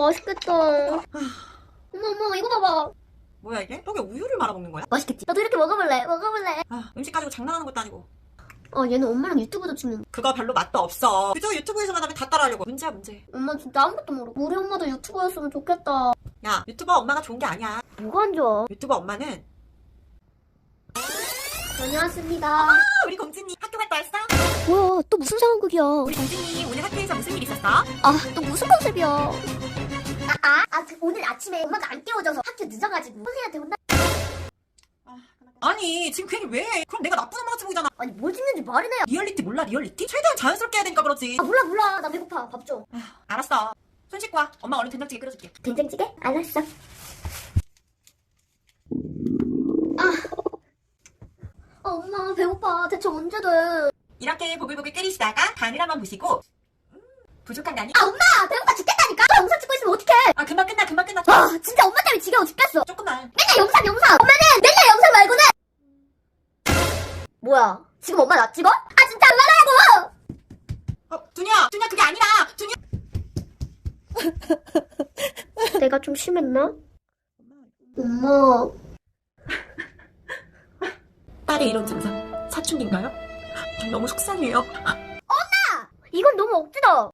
맛있겠다. 어머, 어머, 이거 봐봐. 뭐야 이게? 떡에 우유를 말아 먹는 거야? 맛있겠지? 나도 이렇게 먹어볼래, 먹어볼래. 아, 음식 가지고 장난하는 것도 아니고. 어, 얘는 엄마랑 유튜브도 찍는. 그거 별로 맛도 없어. 그저 유튜브에서만 하면 다 따라하려고. 문제야 문제. 엄마 진짜 아무것도 모르고. 우리 엄마도 유튜버였으면 좋겠다. 야, 유튜버 엄마가 좋은 게 아니야. 뭐가 안 좋아? 유튜버 엄마는 다녀왔습니다. 아, 우리 공주님 학교 갔다 왔어? 뭐야, 또 무슨 상황극이야? 우리 공주님 오늘 학교에서 무슨 일 있었어? 아, 또 무슨 컨셉이야? 아, 아, 아, 그 오늘 아침에 엄마가 안 깨워줘서 학교 늦어가지고 선생님한테 혼나. 아니 지금 그 얘기 왜 해? 그럼 내가 나쁜 엄마 같이 보이잖아. 아니, 뭘 찍는지 말이나 요 리얼리티 몰라 리얼리티? 최대한 자연스럽게 해야 되니까 그러지. 아, 몰라, 몰라. 나 배고파. 밥 좀. 알았어. 손 씻고 와. 엄마 얼른 된장찌개 끓여줄게. 된장찌개? 알았어. 아. 아, 엄마, 배고파. 대체 언제 돼? 이렇게 보글보글 끓이시다가 간을 한번 보시고 음, 부족한 간이 아, 엄마! 배고파 죽겠다 아 금방 끝나 금방 끝나 아, 진짜 엄마 때문에 지겨워 죽겠어. 조금만 맨날 영상, 영상! 엄마는 맨날 영상 말고는! 뭐야? 지금 엄마 나 찍어? 아, 진짜 안 말하라고! 어 두냐 두냐 그게 아니라 두냐 내가 좀 심했나? 엄마. 딸의 이런 증상 사춘기인가요? 너무 속상해요 이건 너무 억지다.